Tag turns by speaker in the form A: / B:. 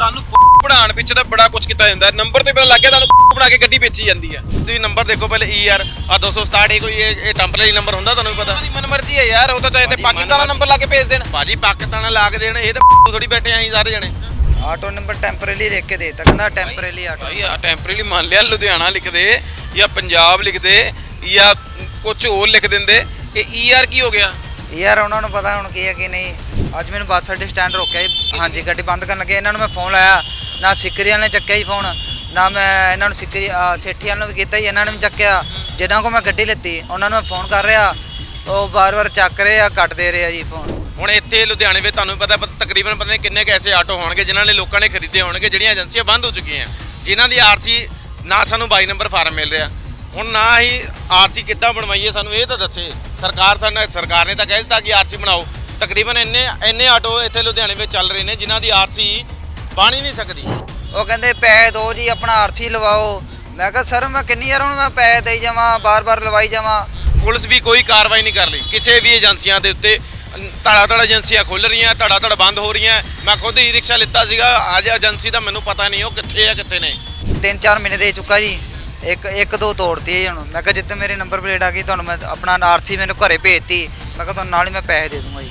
A: ਤੁਹਾਨੂੰ ਪੜਾਉਣ ਪਿੱਛੇ ਤਾਂ ਬੜਾ ਕੁਝ ਕੀਤਾ ਜਾਂਦਾ ਨੰਬਰ ਤੋਂ ਹੀ ਪਤਾ ਲੱਗ ਗਿਆ ਤੁਹਾਨੂੰ ਬਣਾ ਕੇ ਗੱਡੀ ਵੇਚੀ ਜਾਂਦੀ ਆ
B: ਤੁਸੀਂ ਨੰਬਰ ਦੇਖੋ ਪਹਿਲੇ ਈਆਰ ਆ 267 ਇਹ ਕੋਈ ਇਹ ਇਹ ਟੈਂਪਰੇਰੀ ਨੰਬਰ ਹੁੰਦਾ ਤੁਹਾਨੂੰ ਵੀ ਪਤਾ।
A: ਉਹਨਾਂ ਦੀ ਮਨਮਰਜ਼ੀ ਹੈ ਯਾਰ ਉਹ ਤਾਂ ਚਾਹੇ ਤੇ ਪਾਕਿਸਤਾਨ ਦਾ ਨੰਬਰ ਲਾ ਕੇ ਭੇਜ ਦੇਣ।
B: ਭਾਜੀ ਪਾਕਿਸਤਾਨ ਲਾ ਕੇ ਦੇਣ ਇਹ ਤਾਂ ਥੋੜੀ ਬੈਠੇ ਆਂ ਅਸੀਂ ਸਾਰੇ ਜਣੇ।
C: ਆਟੋ ਨੰਬਰ ਟੈਂਪਰੇਰੀ ਲਿਖ ਕੇ ਦੇਤਾ ਕਹਿੰਦਾ ਟੈਂਪਰੇਰੀ ਆਟੋ।
A: ਭਾਈ ਆ ਟੈਂਪਰੇਰੀ ਮੰਨ ਲਿਆ ਲੁਧਿਆਣਾ ਲਿਖਦੇ ਜਾਂ ਪੰਜਾਬ ਲਿਖਦੇ ਜਾਂ ਕੁਝ ਹੋਰ ਲਿਖ ਦਿੰਦੇ। ਇਹ ਈਆਰ ਕੀ ਹੋ ਗਿਆ?
C: ਯਾਰ ਉਹਨਾਂ ਨੂੰ ਪਤਾ ਹੁਣ ਕੀ ਹੈ ਕਿ ਨਹੀਂ। ਅੱਜ ਮੈਨੂੰ ਬੱਸ ਅੱਡੇ ਸਟੈਂਡ ਰੋਕਿਆ ਜੀ। ਹਾਂਜੀ ਗੱਡੀ ਬੰਦ ਕਰਨ ਲੱਗੇ। ਇਹਨਾਂ ਨੂੰ ਮੈਂ ਫੋਨ ਲਾਇਆ। ਨਾ ਸਿੱਕਰੀ ਵਾਲੇ ਨੇ ਚੱਕਿਆ ਜੀ ਫੋਨ ਨਾ ਮੈਂ ਇਹਨਾਂ ਨੂੰ ਸਿੱਕਰੀ ਅਹ ਸੇਠੀ ਵਾਲਿਆਂ ਨੂੰ ਵੀ ਕੀਤਾ ਜੀ। ਇਹਨਾਂ ਨੇ ਵੀ ਚੱਕਿਆ। ਜਿਨ੍ਹਾਂ ਕੋ ਮੈਂ ਗੱਡੀ ਲਿੱਤੀ ਉਹਨਾਂ ਨੂੰ ਮੈਂ ਫੋਨ ਕਰ ਰਿਹਾ। ਉਹ ਬਾਰ-ਬਾਰ ਚੱਕ ਰਹੇ ਆ ਕੱਟ ਦੇ ਰਹੇ ਆ ਜੀ ਫੋਨ
B: ਹੁਣ ਇੱਥੇ ਲੁਧਿਆਣੇ ਵਿੱਚ ਤੁਹਾਨੂੰ ਪਤਾ ਤਕਰੀਬਨ ਪਤਾ ਨਹੀਂ ਕਿੰਨੇ ਕੈਸੇ ਆਟੋ ਹੋਣਗੇ ਜਿਨ੍ਹਾਂ ਨੇ ਲੋਕਾਂ ਨੇ ਖਰੀਦੇ ਹੋਣਗੇ ਜਿਹੜੀਆਂ ਏਜੰਸੀਆਂ ਬੰਦ ਹੋ ਚੁੱਕੀਆਂ। ਜਿਨ੍ਹਾਂ ਦੀ ਆਰਸੀ ਨਾ ਸਾਨੂੰ 22 ਨੰਬਰ ਫਾਰਮ ਮਿਲ ਰਿਹਾ। ਹੁਣ ਨਾ ਹੀ ਆਰਸੀ ਕਿੱਦਾਂ ਬਣਵਾਈਏ ਸਾਨੂੰ ਇਹ ਤਾਂ ਦੱਸੇ। ਸਰਕਾਰ ਸਾਨੂੰ ਸਰਕਾਰ ਨੇ ਤਾਂ ਕਹਿ ਦਿੱਤਾ ਕਿ ਆਰਸੀ ਬਣਾਓ। ਤਕਰੀਬਨ ਇੰਨੇ ਇੰਨੇ ਆਟੋ ਇੱਥੇ ਲੁਧਿਆਣੇ ਵਿੱਚ ਚੱਲ ਰਹੇ ਨੇ ਜਿਨ੍ਹਾਂ ਦੀ ਆਰਸੀ ਬਣ ਹੀ ਨਹੀਂ ਸਕਦੀ।
C: ਉਹ ਕਹਿੰਦੇ ਪੈਸੇ ਦਿਓ ਜੀ ਆਪਣਾ ਆਰਸੀ ਲਵਾਓ। ਮੈਂ ਕਿਹਾ ਸਰ ਮੈਂ ਕਿੰਨੀ ਵਾਰ ਹੁਣ ਮੈਂ ਪੈਸੇ ਦੇਈ ਜਾਵਾਂ ਬਾਰ-ਬਾਰ ਲਵਾਈ ਜਾਵਾਂ?
B: ਪੁਲਿਸ ਵੀ ਕੋਈ ਕਾਰਵਾਈ ਨਹੀਂ ਕਰ ਰਹੀ। ਕਿਸੇ ਵੀ ਏਜੰਸੀਆਂ ਦੇ ਉੱਤੇ ਧੜਾ ਧੜਾ ਏਜੰਸੀਆਂ ਖੁੱਲ ਰਹੀਆਂ ਧੜਾ ਧੜ ਬੰਦ ਹੋ ਰਹੀਆਂ। ਮੈਂ ਖੁਦ ਈ ਰਿਕਸ਼ਾ ਲਿੱਤਾ ਸੀਗਾ। ਅੱਜ ਏਜੰਸੀ ਦਾ ਮੈਨੂੰ ਪਤਾ ਨਹੀਂ ਉਹ ਕਿੱਥੇ ਆ ਕਿੱਥੇ ਨਹੀਂ।
C: ਤਿੰਨ ਚਾਰ ਮਹੀਨੇ ਦੇ ਚੁੱਕਾ ਜੀ। ਇੱਕ ਇੱਕ ਦੋ ਤੋੜਤੀ ਹੈ ਜੀ ਹੁਣ ਮੈਂ ਕਿਹਾ ਜਿੱਤੇ ਮੇਰੇ ਨੰਬਰ ਪਲੇਟ ਆ ਗਈ, ਤੁਹਾਨੂੰ ਮੈਂ ਆਪਣਾ ਆਰਸੀ ਮੈਨੂੰ ਘਰੇ ਭੇਜਤੀ। ਮੈਂ ਕਿਹਾ ਤੁਹਾਨੂੰ ਨਾਲ ਹੀ ਮੈਂ ਪੈਸੇ ਦੇ ਦੂੰਗਾ ਜੀ।